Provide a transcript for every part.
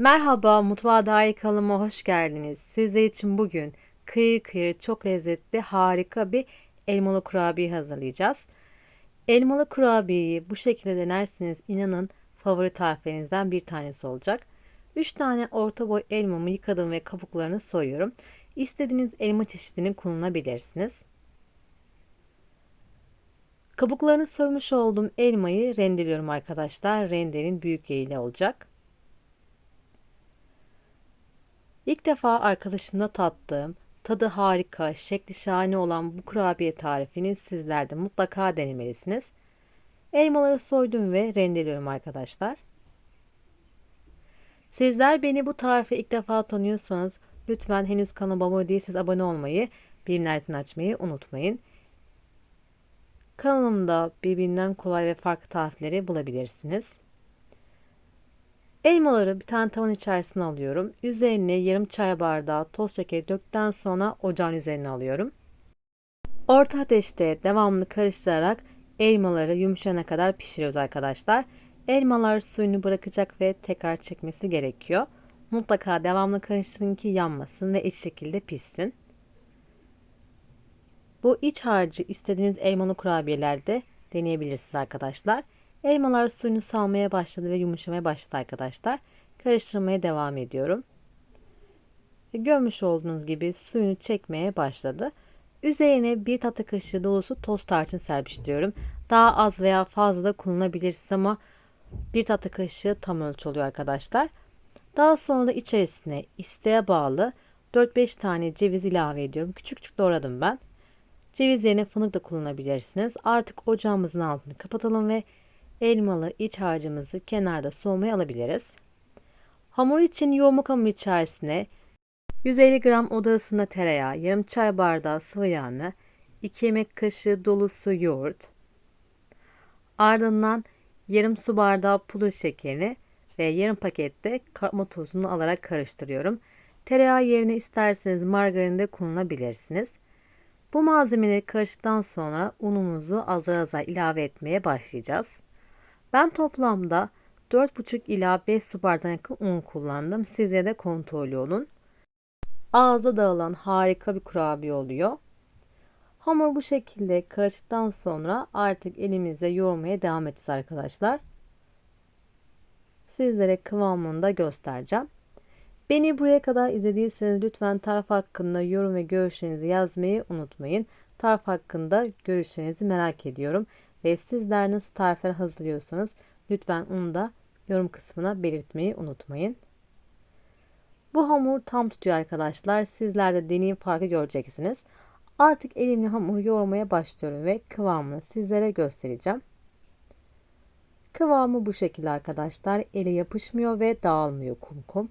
Merhaba, Mutfağa Dair kanalıma hoş geldiniz. Sizler için bugün kıyır kıyır çok lezzetli harika bir elmalı kurabiye hazırlayacağız. Elmalı kurabiyeyi bu şekilde denerseniz inanın favori tariflerinizden bir tanesi olacak. 3 tane orta boy elmamı yıkadım ve kabuklarını soyuyorum. İstediğiniz elma çeşidini kullanabilirsiniz. Kabuklarını soymuş olduğum elmayı rendeliyorum arkadaşlar. Rendenin büyük yayıyla olacak. İlk defa arkadaşımda tattığım, tadı harika, şekli şahane olan bu kurabiye tarifini sizler de mutlaka denemelisiniz. Elmaları soydum ve rendeliyorum arkadaşlar. Sizler beni bu tarife ilk defa tanıyorsanız lütfen henüz kanalıma abone değilseniz abone olmayı, bilimlerini açmayı unutmayın. Kanalımda birbirinden kolay ve farklı tarifleri bulabilirsiniz. Elmaları bir tane tavan içerisine alıyorum. Üzerine yarım çay bardağı toz şekeri döktükten sonra ocağın üzerine alıyorum. Orta ateşte devamlı karıştırarak elmaları yumuşayana kadar pişiriyoruz arkadaşlar. Elmalar suyunu bırakacak ve tekrar çekmesi gerekiyor. Mutlaka devamlı karıştırın ki yanmasın ve eş şekilde pişsin. Bu iç harcı istediğiniz elmalı kurabiyelerde deneyebilirsiniz arkadaşlar. Elmalar suyunu salmaya başladı ve yumuşamaya başladı arkadaşlar. Karıştırmaya devam ediyorum. Görmüş olduğunuz gibi suyunu çekmeye başladı. Üzerine bir tatlı kaşığı dolusu toz tarçın serpiştiriyorum. Daha az veya fazla da kullanabilirsiniz ama bir tatlı kaşığı tam ölçü oluyor arkadaşlar. Daha sonra da içerisine isteğe bağlı 4-5 tane ceviz ilave ediyorum. Küçük küçük doğradım ben. Ceviz yerine fındık da kullanabilirsiniz. Artık ocağımızın altını kapatalım ve elmalı iç harcımızı kenarda soğumaya alabiliriz. Hamur için yoğurma hamur içerisine 150 gram oda ısısında tereyağı, yarım çay bardağı sıvı yağını, 2 yemek kaşığı dolusu yoğurt, ardından yarım su bardağı pudra şekerini ve yarım pakette katma tozunu alarak karıştırıyorum. Tereyağı yerine isterseniz margarin de kullanabilirsiniz. Bu malzemeleri karıştıktan sonra unumuzu azar azar ilave etmeye başlayacağız. Ben toplamda 4,5 ila 5 su bardağı yakın un kullandım. Size de kontrollü olun. Ağızda dağılan harika bir kurabiye oluyor. Hamur bu şekilde karıştıktan sonra artık elimizle yoğurmaya devam edeceğiz arkadaşlar. Sizlere kıvamını da göstereceğim. Beni buraya kadar izlediyseniz lütfen tarif hakkında yorum ve görüşlerinizi yazmayı unutmayın. Tarif hakkında görüşlerinizi merak ediyorum. Ve sizler nasıl tarifler hazırlıyorsanız lütfen onu da yorum kısmına belirtmeyi unutmayın. Bu hamur tam tutuyor arkadaşlar. Sizler de deneyim farkı göreceksiniz. Artık elimle hamuru yoğurmaya başlıyorum ve kıvamını sizlere göstereceğim. Kıvamı bu şekilde arkadaşlar. Ele yapışmıyor ve dağılmıyor kum kum.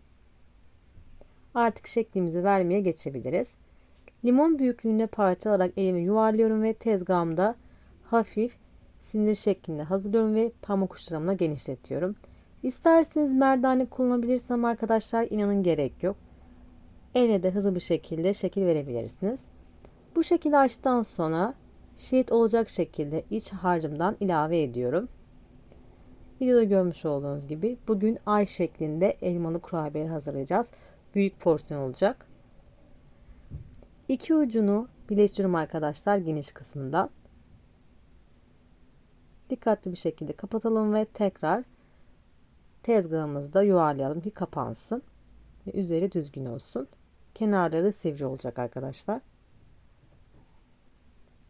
Artık şeklimizi vermeye geçebiliriz. Limon büyüklüğünde parçalarak elimi yuvarlıyorum ve tezgahımda hafif sinir şeklinde hazırlıyorum ve pamuk uçlarımla genişletiyorum. İsterseniz merdane kullanabilirsem arkadaşlar inanın gerek yok. Elle de hızlı bir şekilde şekil verebilirsiniz. Bu şekilde açtıktan sonra şerit olacak şekilde iç harcımdan ilave ediyorum. Videoda görmüş olduğunuz gibi bugün ay şeklinde elmalı kurabiye hazırlayacağız. Büyük porsiyon olacak. İki ucunu birleştiriyorum arkadaşlar geniş kısmından. Dikkatli bir şekilde kapatalım ve tekrar tezgahımızda yuvarlayalım ki kapansın. Ve üzeri düzgün olsun. Kenarları sivri olacak arkadaşlar.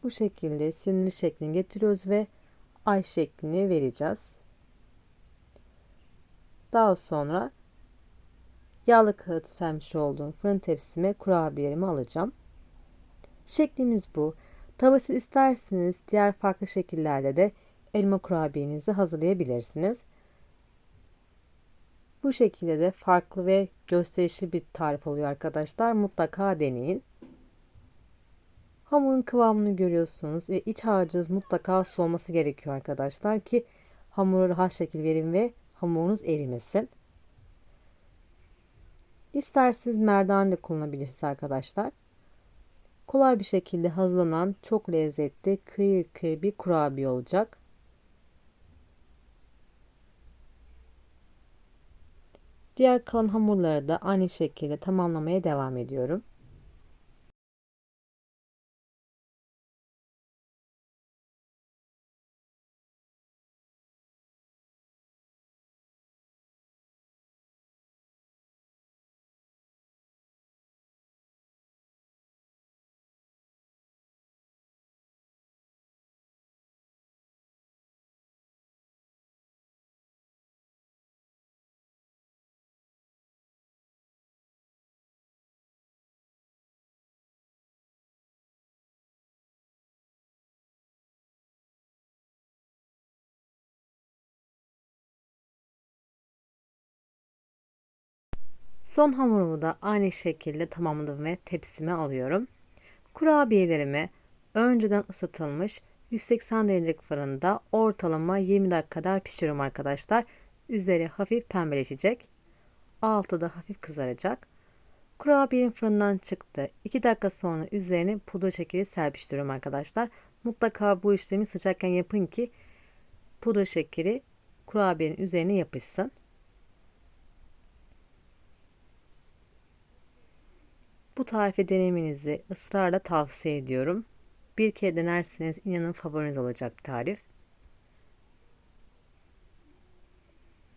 Bu şekilde sinirli şeklini getiriyoruz ve ay şeklini vereceğiz. Daha sonra yağlı kağıt sermiş olduğum fırın tepsime kurabiyelerimi alacağım. Şeklimiz bu. Tavası isterseniz diğer farklı şekillerde de elma kurabiyenizi hazırlayabilirsiniz. Bu şekilde de farklı ve gösterişli bir tarif oluyor arkadaşlar. Mutlaka deneyin. Hamurun kıvamını görüyorsunuz ve iç harcınız mutlaka soğuması gerekiyor arkadaşlar ki hamuru rahat şekil verin ve hamurunuz erimesin. İsterseniz merdane de kullanabilirsiniz arkadaşlar. Kolay bir şekilde hazırlanan çok lezzetli kıyır kıyır bir kurabiye olacak. Diğer kalan hamurları da aynı şekilde tamamlamaya devam ediyorum. Son hamurumu da aynı şekilde tamamladım ve tepsime alıyorum. Kurabiyelerimi önceden ısıtılmış 180 derecelik fırında ortalama 20 dakika kadar pişiriyorum arkadaşlar. Üzeri hafif pembeleşecek. Altı da hafif kızaracak. Kurabiyenin fırından çıktı. 2 dakika sonra üzerine pudra şekeri serpiştiriyorum arkadaşlar. Mutlaka bu işlemi sıcakken yapın ki pudra şekeri kurabiyenin üzerine yapışsın. Bu tarifi denemenizi ısrarla tavsiye ediyorum. Bir kere denerseniz inanın favoriniz olacak tarif.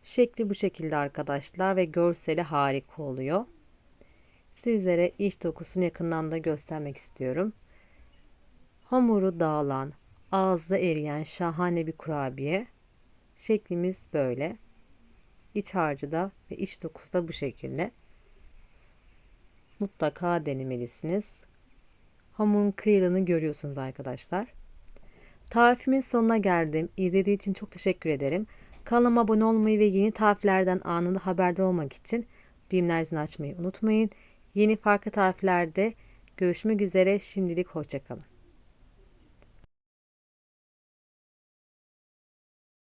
Şekli bu şekilde arkadaşlar ve görseli harika oluyor. Sizlere iç dokusunu yakından da göstermek istiyorum. Hamuru dağılan, ağızda eriyen şahane bir kurabiye. Şeklimiz böyle. İç harcı da ve iç dokusu da bu şekilde mutlaka denemelisiniz. Hamurun kıyılığını görüyorsunuz arkadaşlar. Tarifimin sonuna geldim. İzlediği için çok teşekkür ederim. Kanalıma abone olmayı ve yeni tariflerden anında haberdar olmak için bilimler açmayı unutmayın. Yeni farklı tariflerde görüşmek üzere. Şimdilik hoşçakalın.